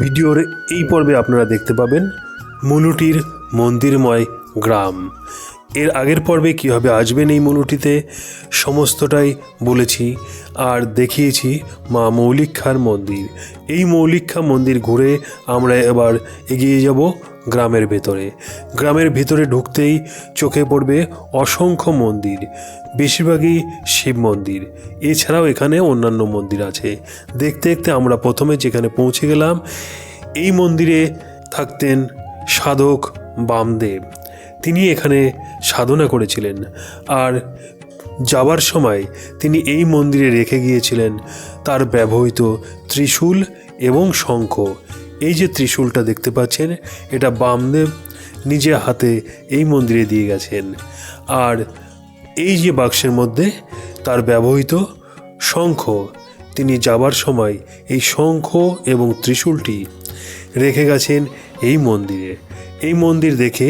ভিডিওর এই পর্বে আপনারা দেখতে পাবেন মুলুটির মন্দিরময় গ্রাম। এর আগের পর্বে কীভাবে আসবেন এই মনুটিতে সমস্তটাই বলেছি আর দেখিয়েছি মা মৌলিক্ষার মন্দির। এই মৌলিক্ষা মন্দির ঘুরে আমরা এবার এগিয়ে যাব গ্রামের ভেতরে। গ্রামের ভেতরে ঢুকতেই চোখে পড়বে অসংখ্য মন্দির, বেশিরভাগই শিব মন্দির। এছাড়াও এখানে অন্যান্য মন্দির আছে। দেখতে দেখতে আমরা প্রথমে যেখানে পৌঁছে গেলাম, এই মন্দিরে থাকতেন সাধক বামদেব। তিনি এখানে সাধনা করেছিলেন আর যাবার সময় তিনি এই মন্দিরে রেখে গিয়েছিলেন তার ব্যবহৃত ত্রিশূল এবং শঙ্খ। এই যে ত্রিশূলটা দেখতে পাচ্ছেন, এটা বামদেব নিজে হাতে এই মন্দিরে দিয়ে গেছেন। আর এই যে বাক্সের মধ্যে তার ব্যবহৃত শঙ্খ, তিনি যাবার সময় এই শঙ্খ এবং ত্রিশূলটি রেখে গেছেন এই মন্দিরে। এই মন্দির দেখে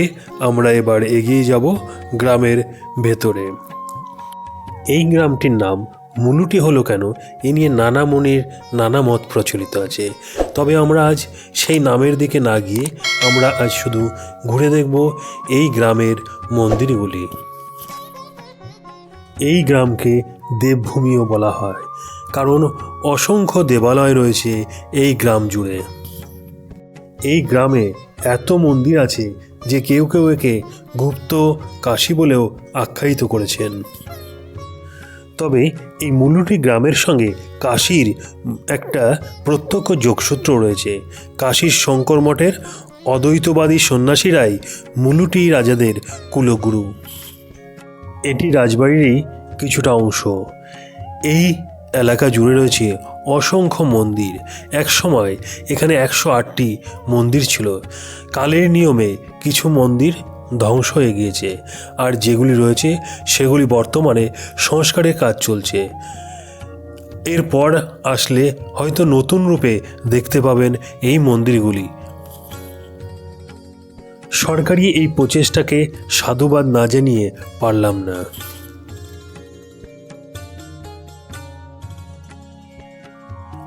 আমরা এবার এগিয়ে যাব গ্রামের ভেতরে। এই গ্রামটির নাম মুলুটি হলো কেন? এ নিয়ে নানা মনের নানা মত প্রচলিত আছে। তবে আমরা আজ সেই নামের দিকে না গিয়ে আমরা আজ শুধু ঘুরে দেখব এই গ্রামের মন্দিরগুলি। এই গ্রামকে দেবভূমিও বলা হয়, কারণ অসংখ্য দেবালয় রয়েছে এই গ্রাম জুড়ে। এই গ্রামে এত মন্দির আছে যে কেউ কেউ একে গুপ্ত কাশী বলেও আখ্যায়িত করেছেন। তবে এই মুলুটি গ্রামের সঙ্গে কাশীর একটা প্রত্যক্ষ যোগসূত্র রয়েছে। কাশীর শঙ্কর মঠের অদ্বৈতবাদী সন্ন্যাসীরাই মুলুটি রাজাদের কুলগুরু। এটি রাজবাড়িরই কিছুটা অংশ। এই এলাকা জুড়ে রয়েছে অসংখ্য মন্দির। এক সময় এখানে একশো আটটি মন্দির ছিল। কালের নিয়মে কিছু মন্দির ধ্বংস হয়ে গিয়েছে। আর যেগুলি রয়েছে, সেগুলি বর্তমানে সংস্কারের কাজ চলছে। এরপর আসলে হয়তো নতুন রূপে দেখতে পাবেন এই মন্দিরগুলি। সরকারি এই প্রচেষ্টাকে সাধুবাদ না জানিয়ে পারলাম না।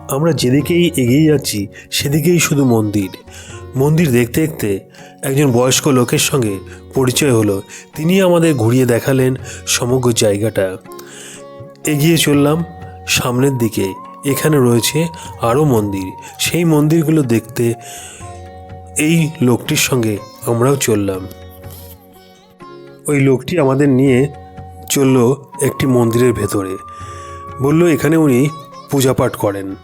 আমরা যেদিকেই এগিয়ে যাচ্ছি, সেদিকেই শুধু মন্দির। মন্দির দেখতে দেখতে একজন বয়স্ক লোকের সঙ্গে পরিচয় হলো। তিনি আমাদের ঘুরিয়ে দেখালেন সমগ্র জায়গাটা। এগিয়ে চললাম সামনের দিকে। এখানে রয়েছে আরও মন্দির। সেই মন্দিরগুলো দেখতে এই লোকটির সঙ্গে আমরাও চললাম। ওই লোকটি আমাদের নিয়ে চলল একটি মন্দিরের ভেতরে। বলল, এখানে উনি পূজা পাঠ করেন।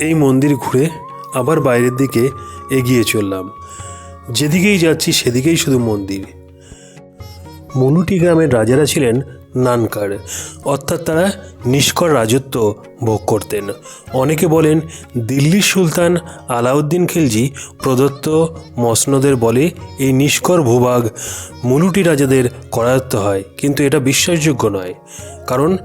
এই মন্দির ঘুরে আবার বাইরের দিকে এগিয়ে চললাম। যেদিকেই যাচ্ছি সেদিকেই শুধু মন্দির। মনুটি গ্রামের রাজারা ছিলেন নানকার। অর্থাৎ তারা নিষ্কর রাজত্ব ভোগ করতেন। অনেকে বলেন, দিল্লির সুলতান আলাউদ্দিন খিলজি প্রদত্ত মসনদের বলে এই নিষ্কর ভূভাগ মুলুটি রাজাদের করায়ত্ত হয়। কিন্তু এটা বিশ্বাসযোগ্য নয়। কারণ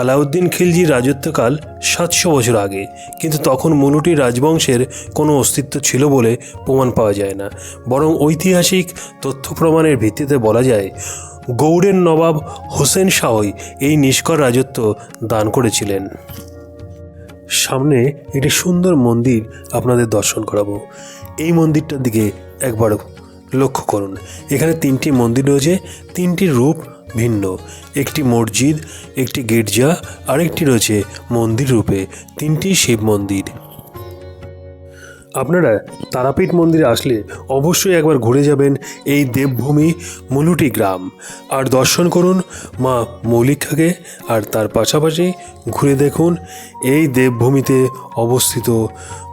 আলাউদ্দিন খিলজির রাজত্বকাল সাতশো বছর আগে, কিন্তু তখন মুলুটি রাজবংশের কোনো অস্তিত্ব ছিল বলে প্রমাণ পাওয়া যায় না। বরং ঐতিহাসিক তথ্য প্রমাণের ভিত্তিতে বলা যায়, গৌড়ের নবাব হোসেন শাহই এই নিষ্কর রাজত্ব দান করেছিলেন। সামনে একটি সুন্দর মন্দির আপনাদের দর্শন করাবো। এই মন্দিরটার দিকে একবার লক্ষ্য করুন। এখানে তিনটি মন্দির রয়েছে, তিনটি রূপ ভিন্ন। একটি মসজিদ, একটি গির্জা, আরেকটি রয়েছে মন্দির রূপে, তিনটি শিব মন্দির। আপনারা তারাপীঠ মন্দিরে আসলে অবশ্যই একবার ঘুরে যাবেন এই দেবভূমি মুলুটি গ্রাম। আর দর্শন করুন মা মৌলিকাকে আর তার পাশাপাশি ঘুরে দেখুন এই দেবভূমিতে অবস্থিত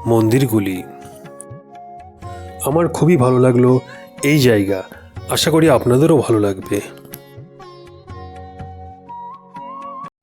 মন্দিরগুলি। আমার খুবই ভালো লাগল এই জায়গা। আশা করি আপনাদেরও ভালো লাগবে।